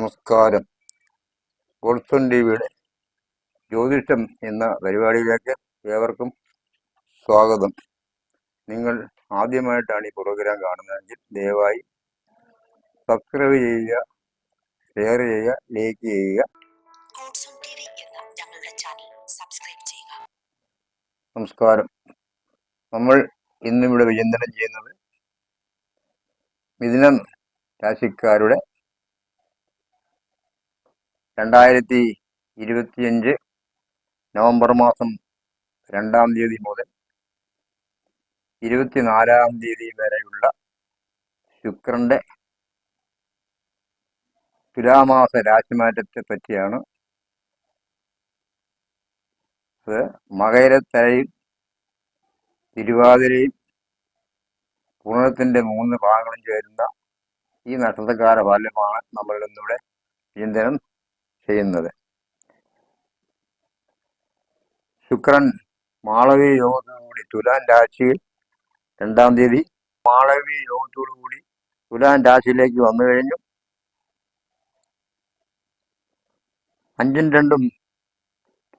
നമസ്കാരം. ഗോൾസൺ ടി വിയുടെ ജ്യോതിഷം എന്ന പരിപാടിയിലേക്ക് ഏവർക്കും സ്വാഗതം. നിങ്ങൾ ആദ്യമായിട്ടാണ് ഈ പ്രോഗ്രാം കാണുന്നതെങ്കിൽ ദയവായി സബ്സ്ക്രൈബ് ചെയ്യുക ഷെയർ ചെയ്യുക ലൈക്ക് ചെയ്യുക. നമസ്കാരം. നമ്മൾ ഇന്നിവിടെ വിചിന്തനം ചെയ്യുന്നത് മിഥുനം രാശിക്കാരുടെ രണ്ടായിരത്തി ഇരുപത്തിയഞ്ച് നവംബർ മാസം രണ്ടാം തീയതി മുതൽ ഇരുപത്തിനാലാം തീയതി വരെയുള്ള ശുക്രന്റെ തുലാമാസ രാശിമാറ്റത്തെ പറ്റിയാണ് അത് മകരത്തരയും തിരുവാതിരയും പൂർണത്തിന്റെ മൂന്ന് ഭാഗങ്ങളും ചേരുന്ന ഈ നക്ഷത്രക്കാര ഫലമാണ് നമ്മൾ ഇന്നിവിടെ ചിന്തനം ചെയ്യുന്നത്. ശുക്രൻ മാളവി യോഗത്തോടുകൂടി തുലാൻ രാശിയിൽ രണ്ടാം തീയതി മാളവി യോഗത്തോടുകൂടി തുലാൻ രാശിയിലേക്ക് വന്നു കഴിഞ്ഞു. അഞ്ചും രണ്ടും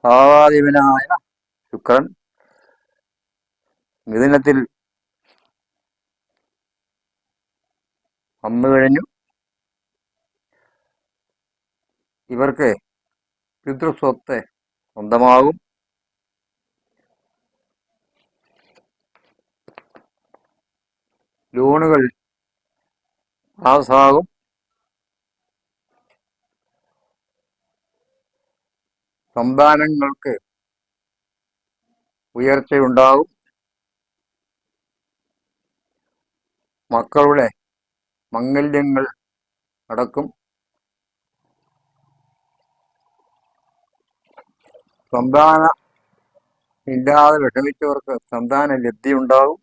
ഭാവാധിപനായ ശുക്രൻ മിഥുനത്തിൽ വന്നു കഴിഞ്ഞു. ഇവർക്ക് പിതൃസ്വത്ത് സ്വന്തമാകും. ലോണുകൾ പാസ്സാകും സന്താനങ്ങൾക്ക് ഉയർച്ചയുണ്ടാകും. മക്കളുടെ മംഗല്യങ്ങൾ നടക്കും. സന്താന ഇല്ലാതെ വിഷമിച്ചവർക്ക് സന്താന ലബ്ധി ഉണ്ടാകും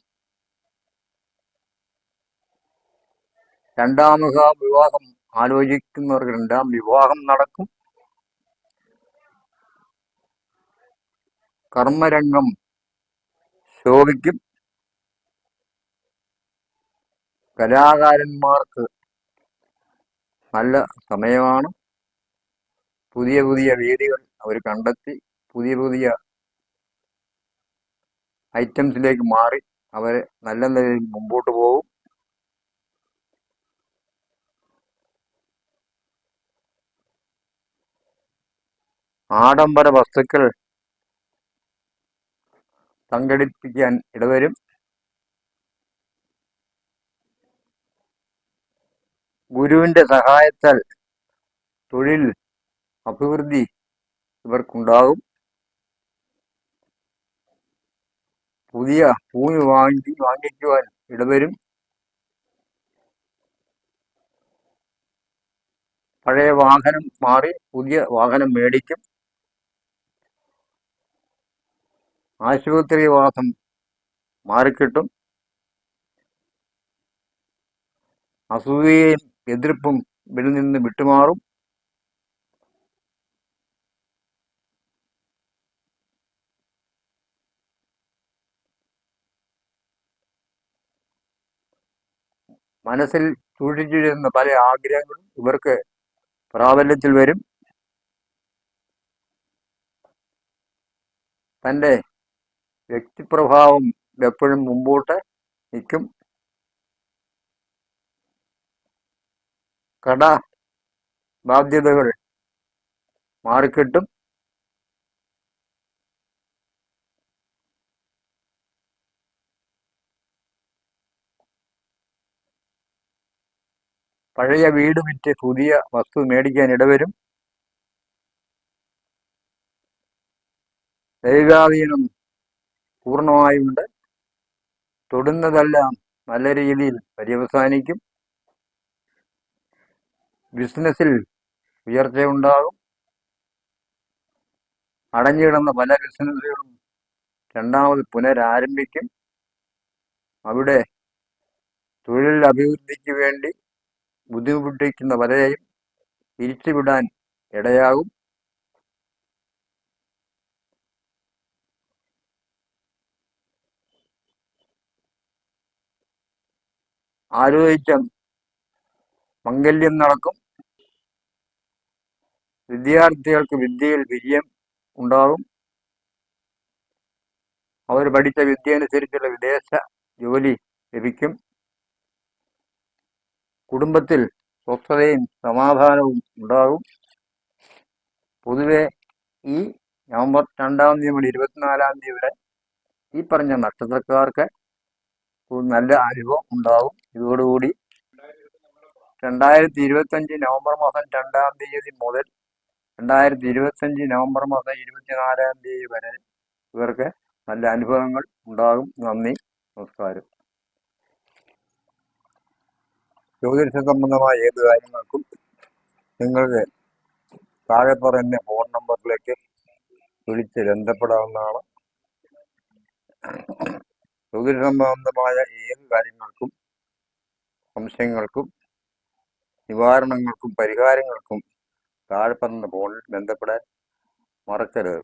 രണ്ടാമുഖ വിവാഹം ആലോചിക്കുന്നവർക്ക് രണ്ടാം വിവാഹം നടക്കും. കർമ്മരംഗം ശോഭിക്കും. കലാകാരന്മാർക്ക് നല്ല സമയമാണ്. പുതിയ പുതിയ വേദികൾ അവർ കണ്ടെത്തി. പുതിയ പുതിയ ഐറ്റംസിലേക്ക് മാറി അവർ നല്ല നിലയിൽ മുമ്പോട്ട് പോകും. ആഡംബര വസ്തുക്കൾ സംഘടിപ്പിക്കാൻ ഇടവരും. ഗുരുവിന്റെ സഹായത്താൽ തൊഴിൽ അഭിവൃദ്ധി ഇവർക്കുണ്ടാകും. പുതിയ ഭൂമി വാങ്ങി വാങ്ങിക്കുവാൻ ഇടവരും. പഴയ വാഹനം മാറി പുതിയ വാഹനം മേടിക്കും. ആശുപത്രി വാസം മാറിക്കിട്ടും. അസൂയയും എതിർപ്പും ഇതിൽ നിന്ന് വിട്ടുമാറും. മനസ്സിൽ സൂക്ഷിച്ചിരുന്ന പല ആഗ്രഹങ്ങളും ഇവർക്ക് പ്രാബല്യത്തിൽ വരും. തന്റെ വ്യക്തിപ്രഭാവം എപ്പോഴും മുമ്പോട്ട് നിൽക്കും. കട ബാധ്യതകൾ മാറിക്കിട്ടും. പഴയ വീട് വിറ്റ് പുതിയ വസ്തു മേടിക്കാൻ ഇടവരും. ദൈവാധീനം പൂർണമായുണ്ട്. തൊടുന്നതെല്ലാം നല്ല രീതിയിൽ പര്യവസാനിക്കും. ബിസിനസ്സിൽ ഉയർച്ചയുണ്ടാകും. അടഞ്ഞിടുന്ന പല ബിസിനസ്സുകളും രണ്ടാമത് പുനരാരംഭിക്കും. അവിടെ തൊഴിൽ അഭിവൃദ്ധിക്ക് വേണ്ടി ബുദ്ധിമുട്ടിക്കുന്ന വലയെയും തിരിച്ചുവിടാൻ ഇടയാകും. ആലോചിച്ച മംഗല്യം നടക്കും. വിദ്യാർത്ഥികൾക്ക് വിദ്യയിൽ വിജയം ഉണ്ടാകും. അവർ പഠിച്ച വിദ്യ അനുസരിച്ചുള്ള വിദേശ ജോലി ലഭിക്കും. കുടുംബത്തിൽ സ്വസ്ഥതയും സമാധാനവും ഉണ്ടാകും. പൊതുവെ ഈ നവംബർ രണ്ടാം തീയതി മുതൽ ഇരുപത്തിനാലാം തീയതി വരെ ഈ പറഞ്ഞ നക്ഷത്രക്കാർക്ക് നല്ല അനുഭവം ഉണ്ടാകും. ഇതോടുകൂടി രണ്ടായിരത്തി ഇരുപത്തഞ്ച് നവംബർ മാസം രണ്ടാം തീയതി മുതൽ രണ്ടായിരത്തി ഇരുപത്തഞ്ച് നവംബർ മാസം ഇരുപത്തിനാലാം തീയതി വരെ ഇവർക്ക് നല്ല അനുഭവങ്ങൾ ഉണ്ടാകും. നന്ദി. നമസ്കാരം. ജ്യോതിഷ സംബന്ധമായ ഏത് കാര്യങ്ങൾക്കും നിങ്ങൾക്ക് താഴെ പറയുന്ന ഫോൺ നമ്പറിലേക്ക് വിളിച്ച് ബന്ധപ്പെടാവുന്നതാണ്. ജ്യോതിഷ സംബന്ധമായ ഏത് കാര്യങ്ങൾക്കും സംശയങ്ങൾക്കും നിവാരണങ്ങൾക്കും പരിഹാരങ്ങൾക്കും താഴെ പറഞ്ഞ ഫോണിൽ ബന്ധപ്പെടാൻ മറക്കരുത്.